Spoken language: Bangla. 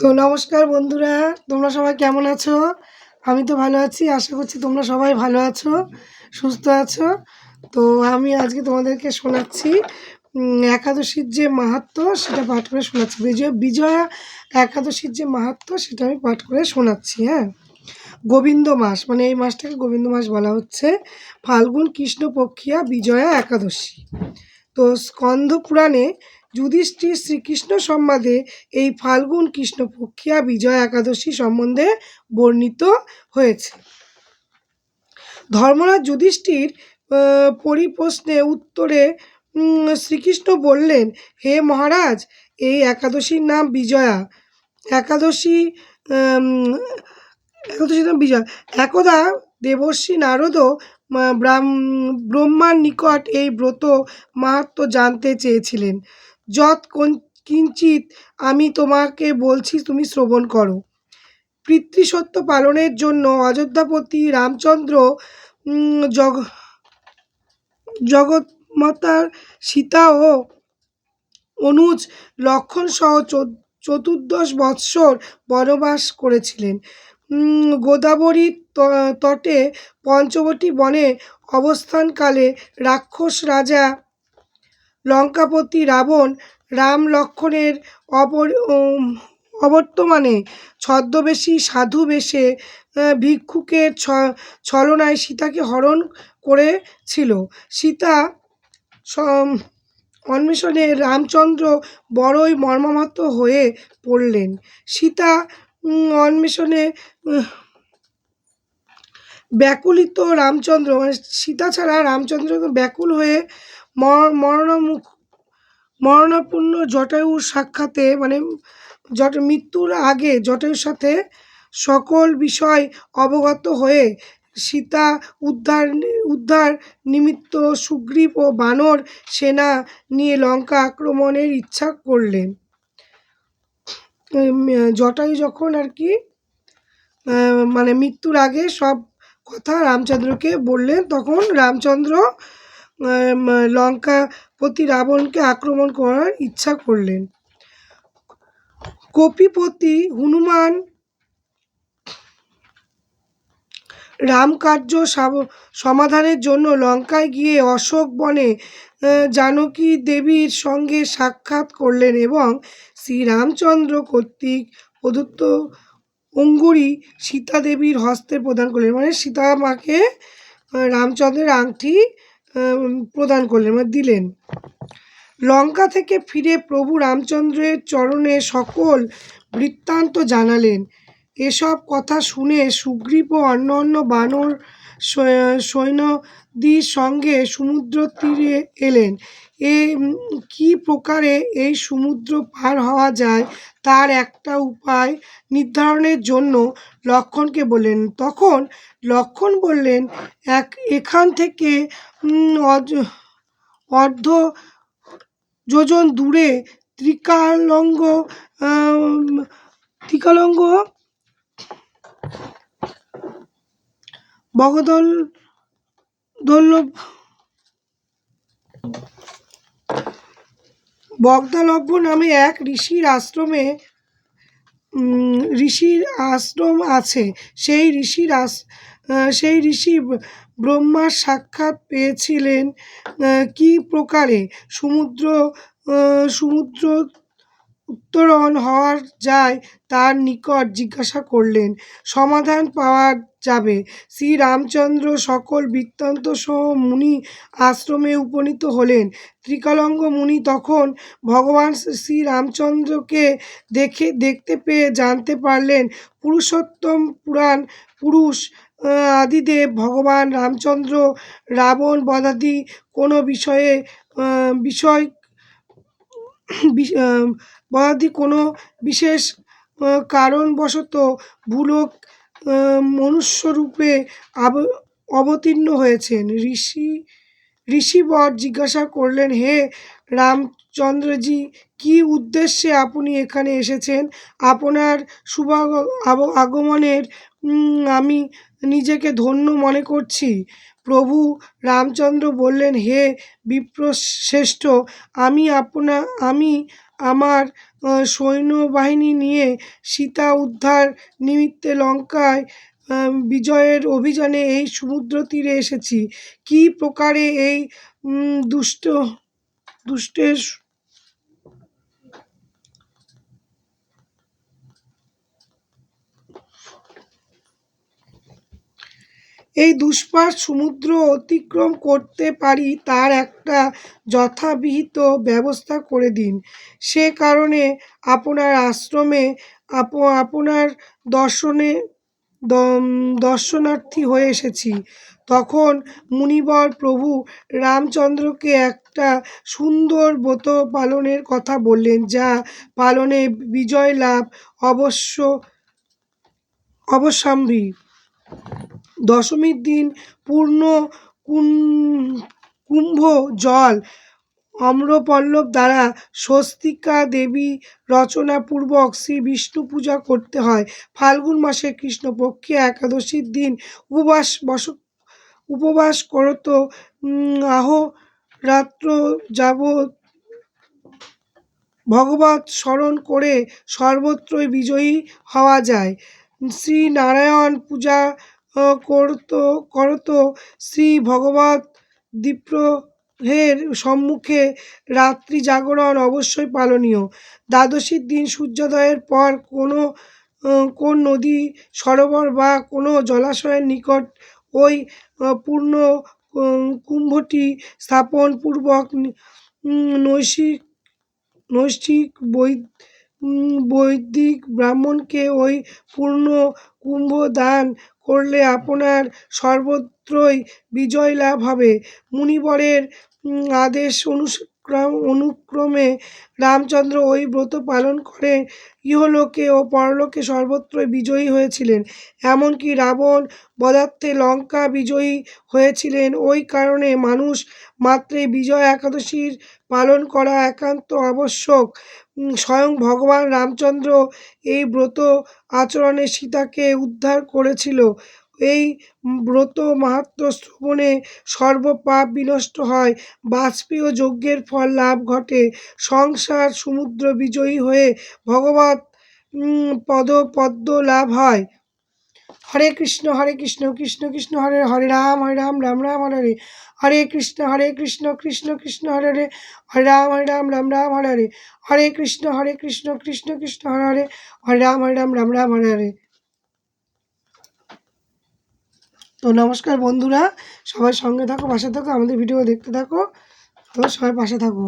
তো নমস্কার বন্ধুরা, তোমরা সবাই কেমন আছো? আমি তো ভালো আছি, আশা করছি তোমরা সবাই ভালো আছো, সুস্থ আছো। তো আমি আজকে তোমাদেরকে শোনাচ্ছি একাদশীর যে মাহাত্ম সেটা পাঠ করে শোনাচ্ছি। বিজয়, বিজয়া একাদশীর যে মাহাত্ম সেটা আমি পাঠ করে শোনাচ্ছি হ্যাঁ? গোবিন্দ মাস মানে এই মাসটাকে গোবিন্দ মাস বলা হচ্ছে। ফাল্গুন, কৃষ্ণপক্ষিয়া, বিজয়া একাদশী। তো স্কন্দ পুরাণে যুধিষ্ঠির শ্রীকৃষ্ণ সম্বাদে এই ফাল্গুন কৃষ্ণপক্ষিয়া বিজয়া একাদশী সম্বন্ধে বর্ণিত হয়েছে। ধর্মরাজ যুধিষ্ঠির পরিপ্রশ্নে উত্তরে শ্রীকৃষ্ণ বললেন, হে মহারাজ, এই একাদশীর নাম বিজয়া। একাদশী একাদশীর নাম বিজয়া। একদা দেবর্ষী ব্রাহ্ম- ব্রহ্মার নিকট এই ব্রত মাহাত্ম জানতে চেয়েছিলেন। যৎ কিঞ্চিত আমি তোমাকে বলছি তুমি শ্রবণ করো। পিতৃসত্য পালনের জন্য অযোধ্যাপতি রামচন্দ্র জগ জগৎমাতার সীতা ও অনুজ লক্ষণ সহ চতুর্দশ বৎসর বনবাস করেছিলেন। গোদাবরী তটে পঞ্চবটী বনে অবস্থানকালে রাক্ষস রাজা লঙ্কাপতি রাবণ রাম লক্ষণের অপর অবর্তমানে ছদ্মবেশী সাধু বেশে ভিক্ষুকের ছলনায় সীতাকে হরণ করেছিল। সীতা অন্বেষণে রামচন্দ্র বড়ই মর্মাহত হয়ে পড়লেন। সীতা অন্বেষণে ব্যাকুলিত রামচন্দ্র মানে সীতা ছাড়া রামচন্দ্র ব্যাকুল হয়ে মরণমুখ মরণাপূর্ণ জটায়ুর সাক্ষাতে মানে জট, মৃত্যুর আগে জটায়ুর সাথে সকল বিষয় অবগত হয়ে সীতা উদ্ধার উদ্ধার নিমিত্ত সুগ্রীব ও বানর সেনা নিয়ে লঙ্কা আক্রমণের ইচ্ছা করলেন। জটায়ু যখন আর কি মানে মৃত্যুর আগে সব কথা রামচন্দ্রকে বললেন, তখন রামচন্দ্র লঙ্কাপতি রাবণকে আক্রমণ করার ইচ্ছা করলেন। কপিপতি হনুমান রামকার্য সমাধানের জন্য লঙ্কায় গিয়ে অশোক বনে জানকী দেবীর সঙ্গে সাক্ষাৎ করলেন এবং শ্রীরামচন্দ্র কর্তৃক প্রদত্ত অঙ্গুরি সীতা দেবীর হস্তে প্রদান করলেন। মানে সীতা মাকে রামচন্দ্রের আংটি প্রদান করলেন মানে দিলেন। লঙ্কা থেকে ফিরে প্রভু রামচন্দ্রের চরণে সকল বৃত্তান্ত জানালেন। এসব কথা শুনে সুগ্রীব ও অন্য অন্য বানর সৈন্যদির সঙ্গে সমুদ্র তীরে এলেন। এ কি প্রকারে এই সমুদ্র পার হওয়া যায় তার একটা উপায় নির্ধারণের জন্য লক্ষণকে বললেন। তখন লক্ষণ বললেন, এক, এখান থেকে অর্ধ যোজন দূরে ত্রিকালঙ্গ ত্রিকালঙ্গ বগদল, দল্লভ বগদালভ্য নামে এক ঋষির আশ্রমে ঋষির আশ্রম আছে। সেই ঋষির আশ সেই ঋষি ব্রহ্মার সাক্ষাৎ পেয়েছিলেন কি প্রকারে? সমুদ্র সমুদ্র উত্তরণ হওয়ার যায় তার নিকট জিজ্ঞাসা করলেন, সমাধান পাওয়া যাবে। শ্রীরামচন্দ্র সকল বৃত্তান্ত সহ মুনি আশ্রমে উপনীত হলেন। ত্রিকালঙ্গ মুনি তখন ভগবান শ্রীরামচন্দ্রকে দেখে, দেখতে পেয়ে জানতে পারলেন, পুরুষোত্তম পুরাণ, পুরুষ আদিদেব, ভগবান রামচন্দ্র, রাবণ, বদাদি কোনো বিষয়ে বিষয় বদাদি কোনো বিশেষ কারণবশত ভুলক মনুষ্যরূপে আব অবতীর্ণ হয়েছেন। ঋষি ঋষিবর জিজ্ঞাসা করলেন, হে রামচন্দ্রজি, কি উদ্দেশ্যে আপনি এখানে এসেছেন? আপনার আব- আগমনের আমি নিজেকে ধন্য মনে করছি। প্রভু রামচন্দ্র বললেন, হে বিপ্রশ্রেষ্ঠ, আমি আপনা, আমি আমার সৈন্যবাহিনী নিয়ে সীতা উদ্ধার নিমিত্তে লঙ্কায় বিজয়ের অভিযানে এই সমুদ্র তীরে এসেছি। কী প্রকারে এই দুষ্ট, দুষ্টের এই দুষ্পার সমুদ্র অতিক্রম করতে পারি তার একটা যথাবিহিত ব্যবস্থা করে দিন। সে কারণে আপনার আশ্রমে আপ, আপনার দর্শনে দর্শনার্থী হয়ে এসেছি। তখন মুনিবর প্রভু রামচন্দ্রকে একটা সুন্দর ব্রত পালনের কথা বললেন, যা পালনে বিজয় লাভ অবশ্য অবশ্যম্ভাবী দশমীর দিন পূর্ণ কুম- কুম্ভ জল অম্রপল্লব দ্বারা স্বস্তিকা দেবী রচনাপূর্বক শ্রী বিষ্ণু পূজা করতে হয়। ফাল্গুন মাসে কৃষ্ণপক্ষে একাদশীর দিন উপবাস বস উপবাস করত। উম, আহরাত্র যাবৎ ভগবত স্মরণ করে সর্বত্রই বিজয়ী হওয়া যায়। শ্রী নারায়ণ পূজা আহ, করত করত শ্রী ভগবত দ্বীপ্রহের সম্মুখে রাত্রি জাগরণ অবশ্যই পালনীয়। দ্বাদশীর দিন সূর্যোদয়ের পর কোনো কোন নদী সরোবর বা কোনো জলাশয়ের নিকট ওই পূর্ণ কুম্ভটি স্থাপন পূর্বক নৈশিক নৈষ্ঠিক বৈদিক ব্রাহ্মণকে ওই পূর্ণ কুম্ভ দান করলে আপনার সর্বত্রই বিজয় লাভ হবে। মুনিবরের আদেশ আদেশ অনুক্রম, অনুক্রমে রামচন্দ্র ওই ব্রত পালন করে ইহলোকে ও পরলোকে সর্বত্রই বিজয়ী হয়েছিলেন। এমনকি রাবণ বধার্থে লঙ্কা বিজয়ী হয়েছিলেন। ওই কারণে মানুষ মাত্রই বিজয় একাদশীর পালন করা একান্ত আবশ্যক। স্বয়ং ভগবান রামচন্দ্র এই ব্রত আচরণে সীতাকে উদ্ধার করেছিল। এই ব্রত মাহাত্ম শ্রবণে সর্বপাপ বিনষ্ট হয়। বাজপেয় যজ্ঞের ফল লাভ ঘটে। সংসার সমুদ্র বিজয়ী হয়ে ভগবত পদ, পদ্ম লাভ হয়। হরে কৃষ্ণ হরে কৃষ্ণ কৃষ্ণ কৃষ্ণ হরে হরে রাম হরে রাম রাম রাম, হরে হরে। হরে কৃষ্ণ হরে কৃষ্ণ কৃষ্ণ কৃষ্ণ, হরে হরে। হরে রাম হরে রাম রাম রাম, হরে হরে। হরে কৃষ্ণ হরে কৃষ্ণ কৃষ্ণ কৃষ্ণ, হরে হরে। হরে রাম হরে রাম রাম রাম, হরে হরে। তো নমস্কার বন্ধুরা, সবাই সঙ্গে থাকো, পাশে থাকো, আমাদের ভিডিও দেখতে থাকো, তো সবাই পাশে থাকো।